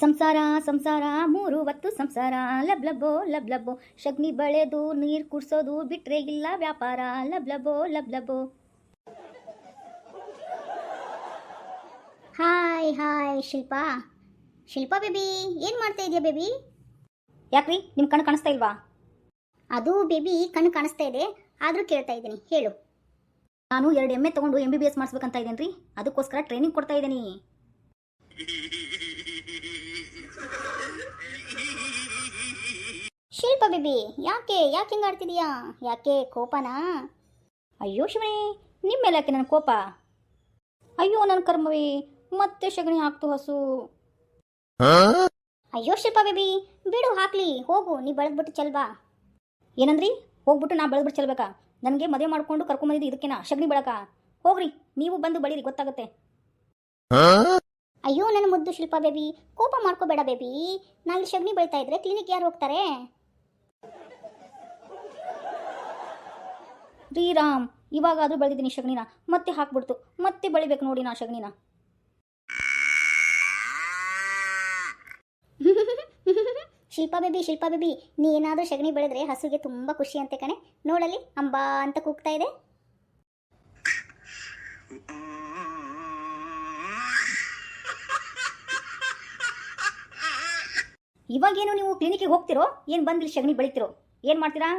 ಸಂಸಾರ ಸಂಸಾರ ಮೂರು ಹೊತ್ತು ಸಂಸಾರ. ಲಬ್ ಲಬ್ಬೋ ಲಬ್ ಲಬ್ಬೋ ಶಗ್ನಿ ಬಳೆದು ನೀರು ಕುಡ್ಸೋದು ಬಿಟ್ರೆ ಇಲ್ಲ ವ್ಯಾಪಾರ. ಲಬ್ ಲಬ್ಬೋ ಲಬ್ ಲಬ್ಬೋ hi hi Shilpa. Shilpa baby ಏನು ಮಾಡ್ತಾ ಇದೆಯಾ ಬೇಬಿ? ಯಾಕ್ರಿ ನಿಮ್ಮ ಕಣ್ಣು ಕಾಣಿಸ್ತಾ ಇಲ್ವಾ? ಅದು ಬೇಬಿ ಕಣ್ಣು ಕಾಣಿಸ್ತಾ ಇದೆ ಆದರೂ ಕೇಳ್ತಾ ಇದ್ದೀನಿ ಹೇಳು. ನಾನು ಎರಡು ಎಮ್ಮೆ ತಗೊಂಡು ಎಂ ಬಿ ಬಿ ಎಸ್ ಮಾಡಿಸ್ಬೇಕಂತ ಇದ್ದೀನಿ ರೀ ಅದಕ್ಕೋಸ್ಕರ ಟ್ರೈನಿಂಗ್ ಕೊಡ್ತಾ ಇದ್ದೀನಿ ಶಿಲ್ಪ ಬೇಬಿ, ಯಾಕೆ ಯಾಕೆ ಹಿಂಗೆ ಯಾಕೆ, ಕೋಪನಾ? ಅಯ್ಯೋ ಶಿವಣಿ ನಿಮ್ಮ ಮೇಲೆ ಯಾಕೆ ನನ್ನ ಕೋಪ? ಅಯ್ಯೋ ನನ್ನ ಕರ್ಮವಿ, ಮತ್ತೆ ಶಗಣಿ ಹಾಕ್ತು ಹಸು. ಅಯ್ಯೋ ಶಿಲ್ಪ ಬೇಬಿ, ಬಿಡು ಹಾಕ್ಲಿ, ಹೋಗು, ನೀ ಬೆಳೆದ್ಬಿಟ್ಟು ಚೆಲ್ಬಾ ಏನಂದ್ರಿ? ಹೋಗ್ಬಿಟ್ಟು ನಾ ಬೆಳೆದ್ಬಿಟ್ಟು ಚೆಲ್ಬೇಕಾ ನನಗೆ ಮದುವೆ ಮಾಡ್ಕೊಂಡು ಕರ್ಕೊಂಬಂದಿದ್ದು ಇದಕ್ಕೆನಾ? ಶಗಣಿ ಬೆಳಕ? ಹೋಗ್ರಿ, ನೀವು ಬಂದು ಬಳಿರಿ, ಗೊತ್ತಾಗುತ್ತೆ. ಅಯ್ಯೋ ನನ್ನ ಮುದ್ದು ಶಿಲ್ಪ ಬೇಬಿ, ಕೋಪ ಮಾಡ್ಕೋಬೇಡ ಬೇಬಿ. ನಾ ಇಲ್ಲಿ ಸಗಣಿ ಬೆಳಿತಾ ಇದ್ರೆ ಕ್ಲಿನಿಕ್ ಯಾರು ಹೋಗ್ತಾರೆ? ರೀ ಇವಾಗ ಇವಾಗಾದ್ರೂ ಬೆಳೆದಿದ್ದೀನಿ ಶಗಣಿನ ಮತ್ತೆ ಹಾಕ್ಬಿಡ್ತು. ಮತ್ತೆ ಬೆಳಿಬೇಕು ನೋಡಿ ನಾ ಶಗಣಿನ ಶಿಲ್ಪಾ ಬೇಬಿ ಶಿಲ್ಪಾ ಬೇಬಿ. ನೀ ಏನಾದರೂ ಸಗಣಿ ಬೆಳೆದ್ರೆ ಹಸುಗೆ ತುಂಬ ಖುಷಿ ಅಂತೆ ಕಣೆ. ನೋಡಲಿ ಅಂಬಾ ಅಂತ ಕೂಗ್ತಾ ಇದೆ. ಇವಾಗೇನು ನೀವು ಕ್ಲಿನಿಕ್ಗೆ ಹೋಗ್ತಿರೋ? ಏನು ಬಂದಿಲ್ಲ ಸಗಣಿ ಬೆಳಿತಿರೋ? ಏನು ಮಾಡ್ತೀರಾ?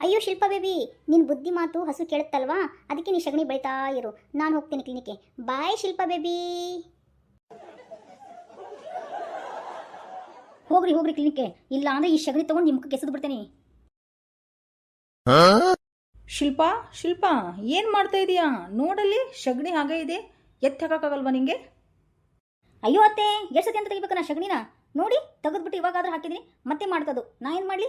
ಅಯ್ಯೋ ಶಿಲ್ಪ ಬೇಬಿ ನಿನ್ನ ಬುದ್ಧಿ ಮಾತು ಹಸು ಕೇಳುತ್ತಲ್ವಾ? ಅದಕ್ಕೆ ನೀ ಸಗಣಿ ಬೈತಾ ಇರು. ನಾನು ಹೋಗ್ತೀನಿ ಕ್ಲಿನಿಕ್ಗೆ ಬಾಯ್ ಶಿಲ್ಪ ಬೇಬಿ. ಹೋಗ್ರಿ ಹೋಗ್ರಿ ಕ್ಲಿನಿಕ್ಗೆ ಇಲ್ಲ ಅಂದ್ರೆ ಈ ಸಗಣಿ ತಗೊಂಡು ನಿಮ್ಗೆ ಕೆಸದು ಬಿಡ್ತೇನೆ. ಶಿಲ್ಪಾ ಶಿಲ್ಪಾ ಏನು ಮಾಡ್ತಾ ಇದೀಯಾ? ನೋಡಲ್ಲಿ ಸಗಣಿ ಹಾಗೆ ಇದೆ. ಎತ್ತಿ ಹಾಕಕ್ಕಾಗಲ್ವಾ ನಿಂಗೆ? ಅಯ್ಯೋ ಅತ್ತೆ ಎಷ್ಟು ಸತಿ ಅಂತ ತೆಗಿಬೇಕು ನಾ ಸಗಣಿನ? ನೋಡಿ ತೆಗೆದ್ಬಿಟ್ಟು ಇವಾಗಾದ್ರೂ ಹಾಕಿದ್ರಿ ಮತ್ತೆ ಮಾಡ್ತದು ನಾ ಏನು ಮಾಡಲಿ?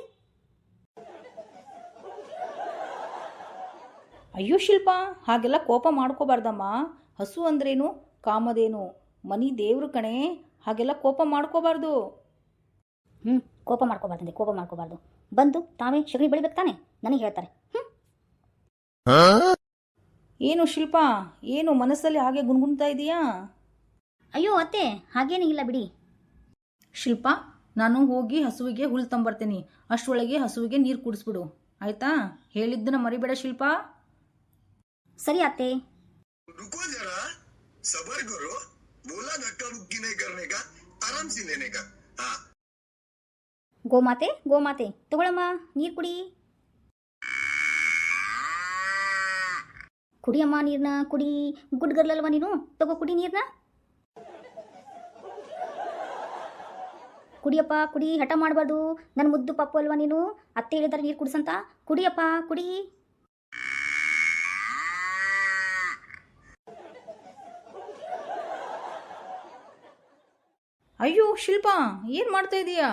ಅಯ್ಯೋ ಶಿಲ್ಪ ಹಾಗೆಲ್ಲ ಕೋಪ ಮಾಡ್ಕೋಬಾರ್ದಮ್ಮ. ಹಸು ಅಂದ್ರೇನು ಕಾಮದೇನು? ಮನಿ ದೇವ್ರ ಕಣೆ ಹಾಗೆಲ್ಲ ಕೋಪ ಮಾಡ್ಕೋಬಾರ್ದು. ಹ್ಞೂ ಕೋಪ ಮಾಡ್ಕೋಬಾರ್ದಂತೆ ಕೋಪ ಮಾಡ್ಕೋಬಾರ್ದು. ಬಂದು ತಾವೇ ಶಗಣಿ ಬೆಳಿಬೇಕು ತಾನೆ? ನನಗೆ ಹೇಳ್ತಾರೆ. ಹ್ಞೂ ಏನು ಶಿಲ್ಪ ಏನು ಮನಸ್ಸಲ್ಲಿ ಹಾಗೆ ಗುಣಗುಣ್ತಾ ಇದೀಯಾ? ಅಯ್ಯೋ ಅತ್ತೆ ಹಾಗೇನೇ ಇಲ್ಲ ಬಿಡಿ. ಶಿಲ್ಪ ನಾನು ಹೋಗಿ ಹಸುವಿಗೆ ಹುಲ್ ತಂಬರ್ತೀನಿ. ಅಷ್ಟರೊಳಗೆ ಹಸುವಿಗೆ ನೀರು ಕುಡಿಸ್ಬಿಡು. ಆಯ್ತಾ? ಹೇಳಿದ್ದನ್ನ ಮರಿಬೇಡ ಶಿಲ್ಪಾ. ಸರಿ ಅತ್ತೆ रुको जरा सबर करो बोला धक्का मुक्की नहीं करने का आराम से लेने का हाँ ಗೋಮಾತೆ ಗೋಮಾತೆ ತಗೊಳಮ್ಮ ನೀರು ಕುಡಿ ಕುಡಿಯಮ್ಮ ನೀರ್ನ ಕುಡಿ ಗುಡ್ ಗರ್ಲ್ ಅಲ್ವಾ ನೀನು ತಗೋ ಕುಡಿ ನೀರ್ನ ಕುಡಿಯಪ್ಪ ಕುಡಿ ಹಠ ಮಾಡಬಾರ್ದು ನನ್ನ ಮುದ್ದು ಪಪ್ಪು ಅಲ್ವಾ ನೀನು ಅತ್ತೆ ಹೇಳಿದಾರೆ ನೀರು ಕುಡಿಸಂತ ಕುಡಿಯಪ್ಪ ಕುಡಿ ಅಯ್ಯೋ ಶಿಲ್ಪಾ ಏನು ಮಾಡ್ತಾ ಇದೀಯಾ?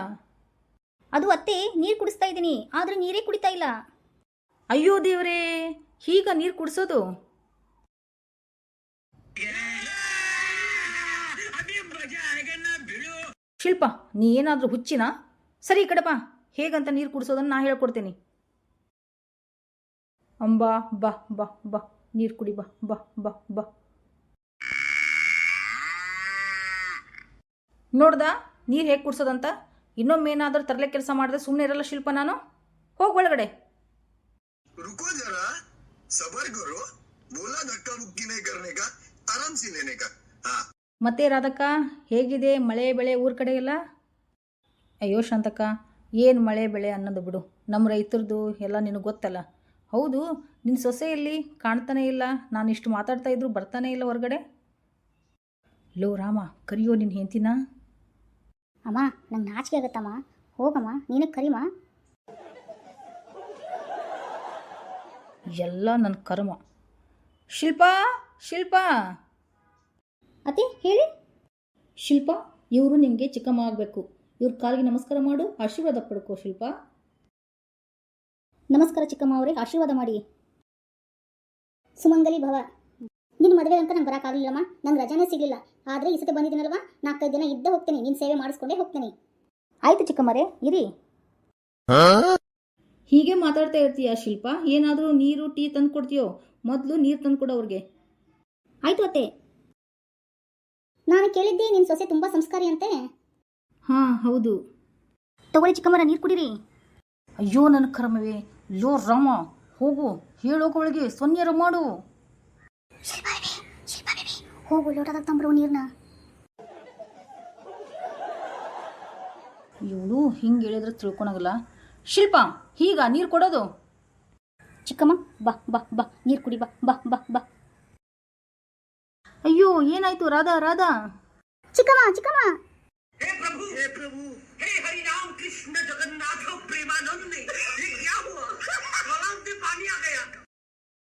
ಅದು ಅತ್ತೆ ನೀರು ಕುಡಿಸ್ತಾ ಇದ್ದೀನಿ. ಆದರೆ ನೀರೇ ಕುಡಿತಾ ಇಲ್ಲ. ಅಯ್ಯೋ ದೇವರೇ ಈಗ ನೀರು ಕುಡಿಸೋದು? ಶಿಲ್ಪ ನೀ ಏನಾದರೂ ಹುಚ್ಚಿನ? ಸರಿ ಈ ಕಡೆ ಬಾ. ಹೇಗಂತ ನೀರು ಕುಡಿಸೋದನ್ನು ನಾ ಹೇಳ್ಕೊಡ್ತೀನಿ. ಅಂಬಾ ಬಾ ಬಾ ಬಾ. ನೀರು ಕುಡಿ ಬಾ ಬಾ ಬಾ ಬಾ. ನೋಡ್ದ ನೀರು ಹೇಗೆ ಕುಡ್ಸೋದಂತ ಇನ್ನೊಮ್ಮೆ ಏನಾದರೂ ತರಲೆ ಕೆಲಸ ಮಾಡಿದ್ರೆ ಸುಮ್ಮನೆ ಇರಲ್ಲ ಶಿಲ್ಪ ನಾನು ಹೋಗಿ ಒಳಗಡೆ रुको जरा सबर करो बोला धक्का मुक्की नहीं करने का आराम से लेने का हाँ ಮತ್ತೆ ರಾಧಕ್ಕ ಹೇಗಿದೆ ಮಳೆ ಬೆಳೆ ಊರ ಕಡೆ ಎಲ್ಲ ಅಯ್ಯೋ ಶಾಂತಕ್ಕ ಏನು ಮಳೆ ಬೆಳೆ ಅನ್ನೋದು ಬಿಡು ನಮ್ಮ ರೈತರದು ಎಲ್ಲ ನಿನಗೆ ಗೊತ್ತಲ್ಲ ಹೌದು ನಿನ್ನ ಸೊಸೆಯಲ್ಲಿ ಕಾಣ್ತಾನೇ ಇಲ್ಲ ನಾನು ಇಷ್ಟು ಮಾತಾಡ್ತಾ ಇದ್ರು ಬರ್ತಾನೆ ಇಲ್ಲ ಹೊರಗಡೆ ಲೋ ರಾಮ ಕರಿಯೋ ನಿನ್ನ ಹೆಂತಿನ ಅಮ್ಮ ನಂಗೆ ನಾಚಿಕೆ ಆಗತ್ತಮ್ಮ. ಹೋಗಮ್ಮ ನೀನು ಕರಿಮ. ಎಲ್ಲ ನನ್ನ ಕರ್ಮ. ಶಿಲ್ಪಾ ಶಿಲ್ಪಾ. ಅತಿ ಹೇಳಿ. ಶಿಲ್ಪ ಇವರು ನಿಮಗೆ ಚಿಕ್ಕಮ್ಮ ಆಗಬೇಕು ಇವ್ರ ಕಾಲಿಗೆ ನಮಸ್ಕಾರ ಮಾಡು ಆಶೀರ್ವಾದ ಪಡ್ಕೋ ಶಿಲ್ಪ. ನಮಸ್ಕಾರ ಚಿಕ್ಕಮ್ಮ ಅವರೇ ಆಶೀರ್ವಾದ ಮಾಡಿ. ಸುಮಂಗಲಿ ಭವ. ನಿನ್ನ ಮದುವೆ ಅಂತ ನಂಗೆ ಬರೋಕ್ಕಾಗಲಿಲ್ಲಮ್ಮ ನಂಗೆ ರಜಾನೇ ಸಿಗಲಿಲ್ಲ. ಆದರೆ ಈ ಸತಿ ಬಂದಿದ್ದೀನಲ್ವಾ? ನಾಲ್ಕೈದು ದಿನ ಇದ್ದ ಹೋಗ್ತೀನಿ. ನಿನ್ನ ಸೇವೆ ಮಾಡಿಸ್ಕೊಂಡೇ ಹೋಗ್ತೀನಿ. ಆಯ್ತು ಚಿಕ್ಕಮ್ಮರೇ ಇರಿ. ಹೀಗೆ ಮಾತಾಡ್ತಾ ಇರ್ತೀಯ ಶಿಲ್ಪ? ಏನಾದರೂ ನೀರು ಟೀ ತಂದು ಕೊಡ್ತೀಯೋ ಮೊದಲು ನೀರು ತಂದು ಕೊಡು ಅವ್ರಿಗೆ. ಆಯ್ತು ಅತ್ತೆ. ನಾನು ಕೇಳಿದ್ದೆ ನಿನ್ನ ಸೊಸೆ ತುಂಬ ಸಂಸ್ಕಾರಿ ಅಂತೆ. ಹಾಂ ಹೌದು. ತಗೊಳ್ಳಿ ಚಿಕ್ಕಮ್ಮರ ನೀರು ಕುಡೀರಿ. ಅಯ್ಯೋ ನನ್ನ ಕರ್ಮವೇ. ಲೋ ರಾಮ ಹೋಗು. ಹೇಳೋಕೊಳಗೆ ಸೊನ್ಯರ ಮಾಡು. ಹೋಗು ಲೋಟದಾಗ ತಂಬ್ರು ನೀರನ್ನ ಇವಳು ಹಿಂಗೆ ಹೇಳಿದ್ರೆ ತಿಳ್ಕೊಳಗಲ್ಲ ಶಿಲ್ಪ ಹೀಗ ನೀರು ಕೊಡೋದು ಚಿಕ್ಕಮ್ಮ ಬಾ ಬಾ ಬಾ ನೀರು ಕುಡಿ ಬಾ ಬಾ ಬಾ ಬಾ ಅಯ್ಯೋ ಏನಾಯ್ತು ರಾಧಾ ರಾಧಾ ಚಿಕ್ಕಮ್ಮ ಚಿಕ್ಕಮ್ಮ हे प्रभु हे प्रभु हे हरि राम कृष्ण जगन्नाथ प्रेमानंद ये क्या हुआ गलाव में पानी आ गया